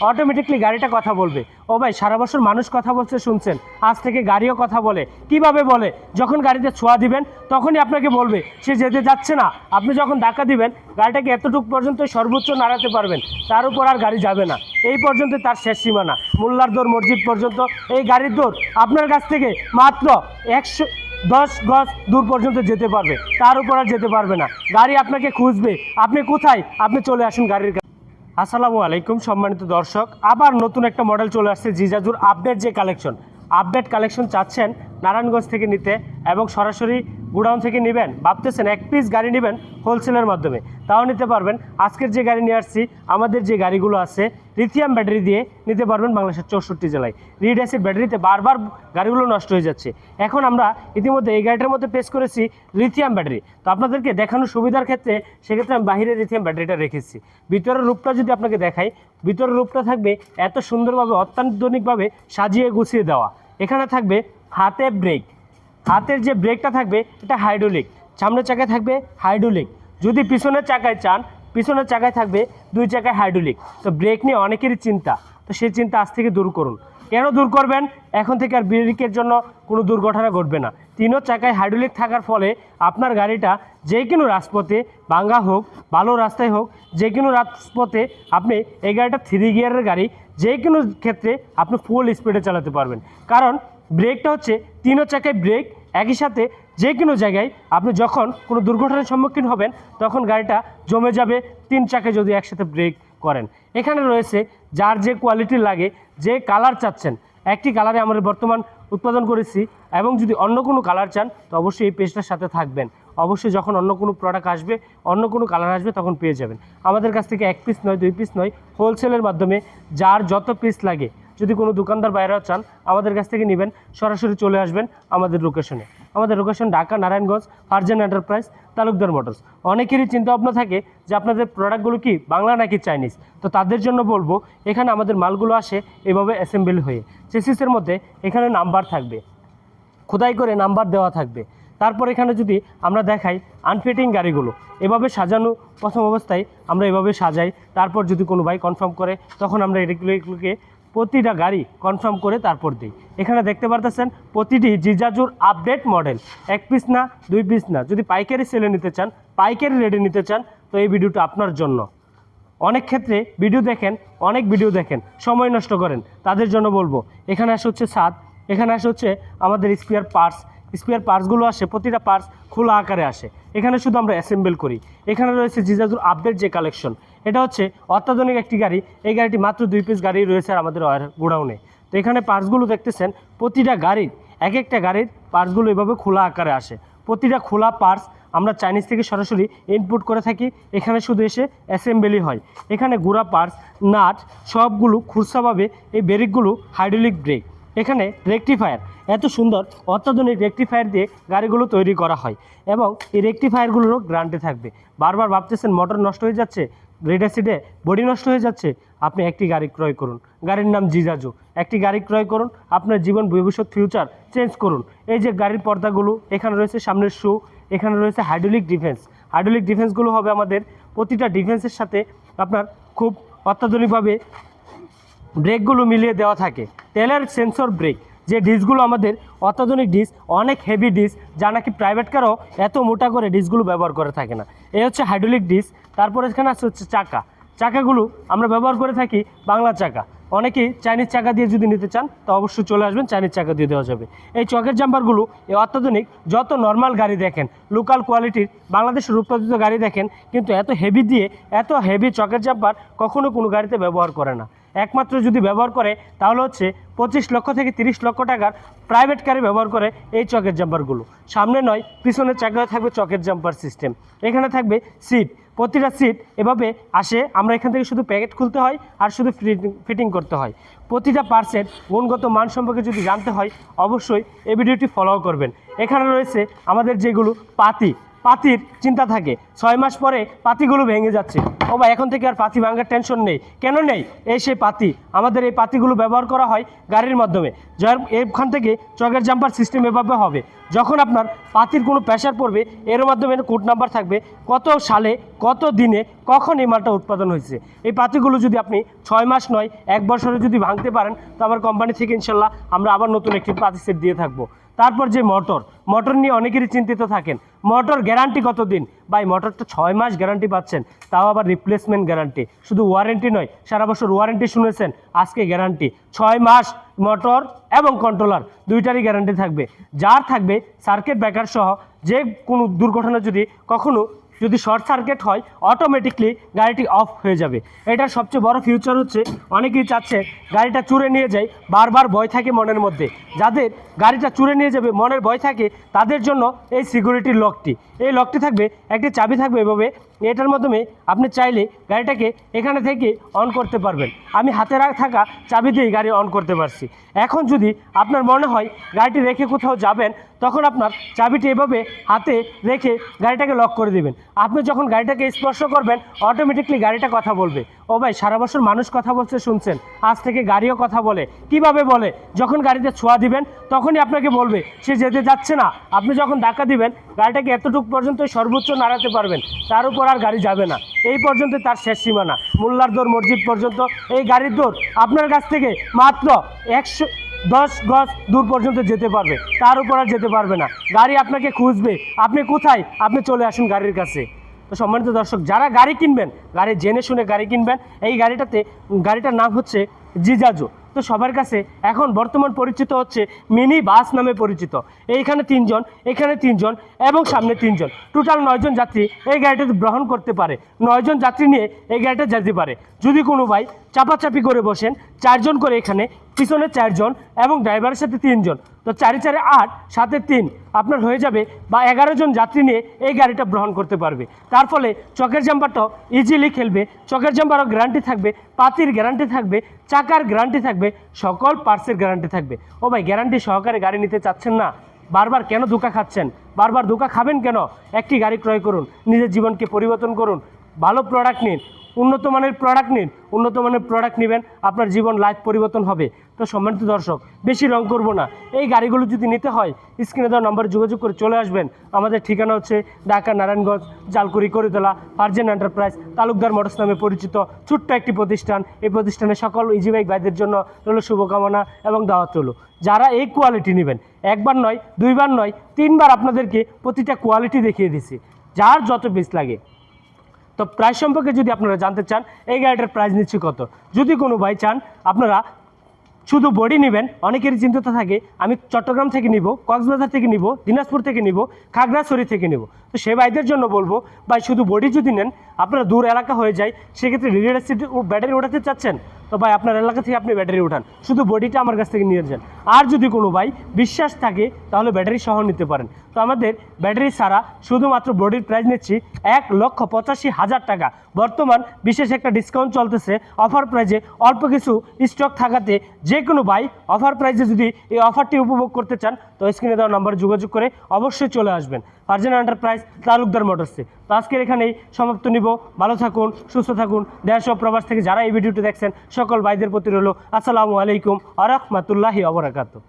Automatically গাড়িটা কথা বলবে। ও ভাই, সারা বছর মানুষ কথা বলছে, শুনছেন? আজ থেকে গাড়িও কথা বলে। কীভাবে বলে? যখন গাড়িতে ছোঁয়া দিবেন, তখনই আপনাকে বলবে, সে যেতে যাচ্ছে না। আপনি যখন ধাক্কা দিবেন, গাড়িটাকে এতটুকু পর্যন্ত সর্বোচ্চ নাড়াতে পারবেন, তার উপর আর গাড়ি যাবে না। এই পর্যন্ত তার শেষ সীমানা। মোল্লার দৌড় মসজিদ পর্যন্ত। এই গাড়ির দৌড় আপনার কাছ থেকে মাত্র একশো দশ গজ দূর পর্যন্ত যেতে পারবে। তার উপর আর যেতে পারবে না। গাড়ি আপনাকে খুঁজবে। আপনি কোথায়? আপনি চলে আসুন গাড়ির আসসালামু আলাইকুম, সম্মানিত দর্শক। আবার নতুন একটা মডেল চলে আসছে জিজাজুর আপডেট যে কালেকশন আপডেট কালেকশন চাচ্ছেন নারায়ণগঞ্জ থেকে নিতে এবং সরাসরি গুডাউন থেকে নেবেন, ভাবতেছেন এক পিস গাড়ি নেবেন হোলসেলের মাধ্যমে, তাও নিতে পারবেন। আজকের যে গাড়ি নিয়ে আসছি, আমাদের যে গাড়িগুলো আছে লিথিয়াম ব্যাটারি দিয়ে নিতে পারবেন বাংলাদেশের চৌষট্টি জেলায়। রিড অ্যাসিড ব্যাটারিতে বারবার গাড়িগুলো নষ্ট হয়ে যাচ্ছে। এখন আমরা ইতিমধ্যে এই গাড়িটার মধ্যে পেশ করেছি লিথিয়াম ব্যাটারি তো আপনাদেরকে দেখানোর সুবিধার ক্ষেত্রে, সেক্ষেত্রে আমি বাহিরে লিথিয়াম ব্যাটারিটা রেখেছি। ভিতরের রূপটা যদি আপনাকে দেখাই, ভিতরের রূপটা থাকবে এত সুন্দরভাবে, অত্যাধুনিকভাবে সাজিয়ে গুছিয়ে দেওয়া। এখানে থাকবে হাতে ব্রেক হাতের যে ব্রেকটা থাকবে, এটা হাইড্রোলিক সামনের চাকায় থাকবে হাইড্রোলিক যদি পিছনের চাকায় চান, পিছনের চাকায় থাকবে দুই চাকায় হাইড্রোলিক তো ব্রেক নিয়ে অনেকেরই চিন্তা। তো সেই চিন্তা আজ থেকে দূর করুন। কেন দূর করবেন? এখন থেকে আর ব্রেকের জন্য কোনো দুর্ঘটনা ঘটবে না। তিনও চাকায় হাইড্রোলিক থাকার ফলে আপনার গাড়িটা যে কোনো রাজপথে ভাঙ্গা হোক, ভালো রাস্তায় হোক, যে কোনো রাজপথে আপনি এই গাড়িটা থ্রি গিয়ারের গাড়ি, যে কোনো ক্ষেত্রে আপনি ফুল স্পিডে চালাতে পারবেন। কারণ ব্রেকটা হচ্ছে তিনও চাকায় ব্রেক, একই সাথে যে কোনো জায়গায় আপনি যখন কোনো দুর্ঘটনার সম্মুখীন হবেন, তখন গাড়িটা জমে যাবে তিন চাকে যদি একসাথে ব্রেক করেন। এখানে রয়েছে যার যে কোয়ালিটি লাগে, যে কালার চাচ্ছেন, একটি কালারে আমরা বর্তমান উৎপাদন করেছি এবং যদি অন্য কোনো কালার চান, তো অবশ্যই এই পেজটার সাথে থাকবেন। অবশ্যই যখন অন্য কোনো প্রোডাক্ট আসবে, অন্য কোনো কালার আসবে, তখন পেয়ে যাবেন। আমাদের কাছ থেকে এক পিস নয়, দুই পিস নয় হোলসেলের মাধ্যমে যার যত পিস লাগে যদি কোনো দোকানদার বাইরেও চান, আমাদের কাছ থেকে নেবেন, সরাসরি চলে আসবেন আমাদের লোকেশনে আমাদের location Dhaka Narayanganj Farzen enterprise Talukdar motors অনেকেরই চিন্তা ভাবনা থাকে যে আপনাদের প্রোডাক্টগুলো কি বাংলা নাকি চাইনিজ তো তাদের জন্য বলব, এখানে আমাদের মালগুলো আসে এভাবে অ্যাসেম্বল হয়ে। চেসিসের মধ্যে এখানে নাম্বার থাকবে। খোদাই করে নাম্বার দেওয়া থাকবে। তারপর এখানে যদি আমরা দেখাই আনফিটিং গাড়িগুলো, এভাবে সাজানো প্রথম অবস্থায় আমরা এভাবে সাজাই। তারপর যদি কোনো বাইক কনফার্ম করে, তখন আমরা এগুলো এগুলোকে প্রতিটা গাড়ি কনফার্ম করে তারপর দিই। এখানে দেখতে পারতেছেন, প্রতিটি জিজাজুর আপডেট মডেল এক পিস না, দুই পিস না। যদি পাইকারি সেলে নিতে চান, পাইকারি রেডি নিতে চান, তো এই ভিডিওটা আপনার জন্য। অনেক ক্ষেত্রে ভিডিও দেখেন, অনেক ভিডিও দেখেন, সময় নষ্ট করেন। তাদের জন্য বলব, এখানে আসে হচ্ছে ছাদ এখানে আসে হচ্ছে আমাদের স্পিয়ার পার্টস স্পিয়ার পার্টসগুলো আসে, প্রতিটা পার্টস খোলা আকারে আসে। এখানে শুধু আমরা অ্যাসেম্বল করি। এখানে রয়েছে জিজাজুর আপডেট যে কালেকশন, এটা হচ্ছে অত্যাধুনিক একটি গাড়ি। এই গাড়িটি মাত্র দুই পিস গাড়ি রয়েছে আর আমাদের গোডাউনে। তো এখানে পার্টসগুলো দেখতেছেন, প্রতিটা গাড়ির এক একটা গাড়ির পার্টসগুলো এভাবে খোলা আকারে আসে। প্রতিটা খোলা পার্টস আমরা চাইনিজ থেকে সরাসরি ইনপুট করে থাকি। এখানে শুধু এসে অ্যাসেম্বলি হয়। এখানে গুড়া পার্টস, নাট, সবগুলো খুরসাভাবে এই ব্রেকগুলো হাইড্রোলিক ব্রেক এখানে রেকটিফায়ার। এত সুন্দর অত্যাধুনিক রেকটিফায়ার দিয়ে গাড়িগুলো তৈরি করা হয় এবং এই রেকটিফায়ারগুলোরও গ্রান্টে থাকবে। বারবার ভাবতেছেন মোটর নষ্ট হয়ে যাচ্ছে রেড অ্যাসিডে বডি নষ্ট হয়ে যাচ্ছে। আপনি একটি গাড়ি ক্রয় করুন। গাড়ির নাম জিজাজু। একটি গাড়ি ক্রয় করুন, আপনার জীবন, ভবিষ্যৎ ফিউচার চেঞ্জ করুন। এই যে গাড়ির পর্দাগুলো, এখানে রয়েছে সামনের শু এখানে রয়েছে হাইড্রোলিক ডিফেন্স হাইড্রোলিক ডিফেন্সগুলো হবে আমাদের প্রতিটা ডিফেন্সের সাথে আপনার খুব অত্যাধুনিকভাবে ব্রেকগুলো মিলিয়ে দেওয়া থাকে। তেলের সেন্সর ব্রেক। যে ডিসগুলো আমাদের অত্যাধুনিক ডিস অনেক হেভি ডিস যা নাকি প্রাইভেট কারও এত মোটা করে ডিসগুলো ব্যবহার করে থাকে না। এই হচ্ছে হাইড্রোলিক ডিস তারপর এখানে আছে হচ্ছে চাকা। চাকাগুলো আমরা ব্যবহার করে থাকি বাংলা চাকা। অনেকেই চাইনিজ চাকা দিয়ে যদি নিতে চান, তো অবশ্যই চলে আসবেন, চাইনিজ চাকা দিয়ে দেওয়া যাবে। এই চকের জাম্পারগুলো এই অত্যাধুনিক, যত নর্মাল গাড়ি দেখেন, লোকাল কোয়ালিটির, বাংলাদেশের উৎপাদিত গাড়ি দেখেন, কিন্তু এত হেভি দিয়ে, এত হেভি চকের জাম্পার কখনো কোনো গাড়িতে ব্যবহার করে না। একমাত্র যদি ব্যবহার করে, তাহলে হচ্ছে পঁচিশ লক্ষ থেকে তিরিশ লক্ষ টাকার প্রাইভেট কারে ব্যবহার করে এই চকের জাম্পারগুলো সামনে নয় পিছনের চাকায় থাকবে চকের জাম্পার সিস্টেম এখানে থাকবে সিট প্রতিটা সিট এভাবে আসে, আমরা এখান থেকে শুধু প্যাকেট খুলতে হয় আর শুধু ফিটিং করতে হয়। প্রতিটা পার্সের গুণগত মান সম্পর্কে যদি জানতে হয়, অবশ্যই এই ভিডিওটি ফলো করবেন। এখানে রয়েছে আমাদের যেগুলো পাতি। পাতির চিন্তা থাকে। ছয় মাস পরে পাতিগুলো ভেঙে যাচ্ছে। ও ভাই, এখন থেকে আর পাতি ভাঙার টেনশন নেই। কেন নেই? এই সেই পাতি। আমাদের এই পাতিগুলো ব্যবহার করা হয় গাড়ির মাধ্যমে। যার এখান থেকে চকের জাম্পার সিস্টেম এভাবে হবে। যখন আপনার পাতির কোনো প্রেশার পড়বে, এর মাধ্যমে কোড নাম্বার থাকবে কত সালে, কত দিনে, কখন এই মালটা উৎপাদন হয়েছে। এই পাতিগুলো যদি আপনি ছয় মাস নয়, এক বছরে যদি ভাঙতে পারেন, তো আমার কোম্পানি থেকে ইনশাল্লাহ আমরা আবার নতুন একটি পাতি সেট দিয়ে থাকব। তারপর যে মোটর মোটর নিয়ে অনেকেরই চিন্তিত থাকেন। মোটর গ্যারান্টি কত দিন ভাই মোটরটা ছয় মাস গ্যারান্টি পাচ্ছেন, তাও আবার রিপ্লেসমেন্ট গ্যারান্টি শুধু ওয়ারেন্টি নয়, সারা বছর ওয়ারেন্টি শুনেছেন, আজকে গ্যারান্টি ছয় মাস মোটর এবং কন্ট্রোলার দুইটারই গ্যারান্টি থাকবে। যার থাকবে সার্কিট ব্যাকার সহ যে কোনো দুর্ঘটনা যদি কখনো যদি শর্ট সার্কিট হয় অটোমেটিকলি গাড়িটি অফ হয়ে যাবে। এটার সবচেয়ে বড় ফিউচার হচ্ছে, অনেকেই চাচ্ছে গাড়িটা চুরে নিয়ে যায়, বারবার ভয় থাকে মনের মধ্যে। যাদের গাড়িটা চুরে নিয়ে যাবে, মনের ভয় থাকে, তাদের জন্য এই সিকিউরিটির লকটি এই লকটি থাকবে, একটি চাবি থাকবে এভাবে এটার মাধ্যমে আপনি চাইলে গাড়িটাকে এখানে থেকে অন করতে পারবেন। আমি হাতে থাকা চাবি দিয়েই গাড়ি অন করতে পারছি। এখন যদি আপনার মনে হয় গাড়িটি রেখে কোথাও যাবেন, তখন আপনার চাবিটি এভাবে হাতে রেখে গাড়িটাকে লক করে দিবেন। আপনি যখন গাড়িটাকে স্পর্শ করবেন অটোমেটিকলি গাড়িটা কথা বলবে। ও ভাই, সারা বছর মানুষ কথা বলছে, শুনছেন? আজ থেকে গাড়িও কথা বলে। কীভাবে বলে? যখন গাড়িতে ছোঁয়া দিবেন, তখনই আপনাকে বলবে, সে যেতে যাচ্ছে না। আপনি যখন ধাক্কা দিবেন, গাড়িটাকে এতটুকু পর্যন্ত সর্বোচ্চ নাড়াতে পারবেন। তার উপর আর গাড়ি যাবে না। এই পর্যন্ত তার শেষ সীমানা। মোল্লার দৌড় মসজিদ পর্যন্ত। এই গাড়ির দৌড় আপনার কাছ থেকে মাত্র একশো দশ গজ দূর পর্যন্ত যেতে পারবে। তার উপর আর যেতে পারবে না। গাড়ি আপনাকে খুঁজবে। আপনি কোথায়? আপনি চলে আসুন গাড়ির কাছে। তো সম্মানিত দর্শক, যারা গাড়ি কিনবেন, গাড়ি জেনে শুনে গাড়ি কিনবেন, এই গাড়িটাতে, গাড়িটার নাম হচ্ছে জিজাজো। তো সবার কাছে এখন বর্তমান পরিচিত হচ্ছে মিনি বাস নামে পরিচিত। এইখানে তিনজন, এখানে তিনজন এবং সামনে তিনজন। টোটাল নয়জন যাত্রী এই গাড়িটাতে গ্রহণ করতে পারে। নয়জন যাত্রী নিয়ে এই গাড়িটা যেতে পারে। যদি কোনো ভাই চাপাচাপি করে বসেন, চারজন করে এখানে, পিছনে চারজন এবং ড্রাইভারের সাথে তিনজন। তো চারি চারে আট সাথে তিন আপনার হয়ে যাবে বা এগারো জন যাত্রী নিয়ে এই গাড়িটা গ্রহণ করতে পারবে। তার ফলে চকের জাম্পারটাও ইজিলি খেলবে, চকের জাম্পারও গ্যারান্টি থাকবে, পাতির গ্যারান্টি থাকবে, চাকার গ্যারান্টি থাকবে, সকল পার্টসের গ্যারান্টি থাকবে। ও ভাই গ্যারান্টি সহকারে গাড়ি নিতে চাচ্ছেন না? বারবার কেন ধোকা খাচ্ছেন? বারবার ধোকা খাবেন কেন? একটি গাড়ি ক্রয় করুন, নিজের জীবনকে পরিবর্তন করুন, ভালো প্রোডাক্ট নিন উন্নত মানের প্রোডাক্ট নিন, উন্নত মানের প্রোডাক্ট নেবেন, আপনার জীবন লাইফ পরিবর্তন হবে। তো সম্মানিত দর্শক, বেশি রং করব না। এই গাড়িগুলো যদি নিতে হয়, স্ক্রিনে দেওয়া নাম্বারে যোগাযোগ করে চলে আসবেন। আমাদের ঠিকানা হচ্ছে ঢাকা নারায়ণগঞ্জ, জালকুড়ি, করিতলা ফার্জেন এন্টারপ্রাইজ তালুকদার মোটরস নামে পরিচিত ছোট্ট একটি প্রতিষ্ঠান। এই প্রতিষ্ঠানে সকল ইজি বাইক ভাইদের জন্য রইল শুভকামনা এবং দাওয়াত রইল। যারা এই কোয়ালিটি নেবেন, একবার নয়, দুইবার নয়, তিনবার আপনাদেরকে প্রতিটা কোয়ালিটি দেখিয়ে দিছি। যার যত পিস লাগে তো প্রাইস সম্পর্কে যদি আপনারা জানতে চান, এই গাড়িটার প্রাইস নিচ্ছি কত? যদি কোনো ভাই চান, আপনারা শুধু বডি নেবেন, অনেকেরই চিন্তিত থাকে, আমি চট্টগ্রাম থেকে নিব, কক্সবাজার থেকে নিব, দিনাজপুর থেকে নিব, খাগড়াছড়ি থেকে নিব। তো সে ভাইদের জন্য বলব, ভাই শুধু বডি যদি নেন, আপনারা দূর এলাকা হয়ে যায় সেক্ষেত্রে রিলেট সিটি ব্যাটারি ওঠাতে চাচ্ছেন? তো ভাই আপনার এলাকা থেকে আপনি ব্যাটারি উঠান, শুধু বডিটা আমার কাছ থেকে নিয়ে যান। আর যদি কোনো ভাই বিশ্বাস থাকে, তাহলে ব্যাটারি সহ নিতে পারেন। তো আমাদের ব্যাটারি ছাড়া শুধুমাত্র বডির প্রাইস নিচ্ছি এক লক্ষ পঁচাশি হাজার টাকা। বর্তমান বিশেষ একটা ডিসকাউন্ট চলতেছে অফার প্রাইজে অল্প কিছু স্টক থাকাতে যে কোনো ভাই অফার প্রাইজে যদি এই অফারটি উপভোগ করতে চান, তো স্ক্রিনে দেওয়া নাম্বারে যোগাযোগ করে অবশ্যই চলে আসবেন। ফার্জেন এন্টারপ্রাইজ তালুকদার মোটরসে তো আজকের এখানেই সমাপ্ত নিব। ভালো থাকুন, সুস্থ থাকুন। দেশ প্রবাস থেকে যারা এই ভিডিওটি দেখছেন, সকল ভাইদের প্রতি রইল আসসালামু আলাইকুম আ অবরাকাত wabarakatuh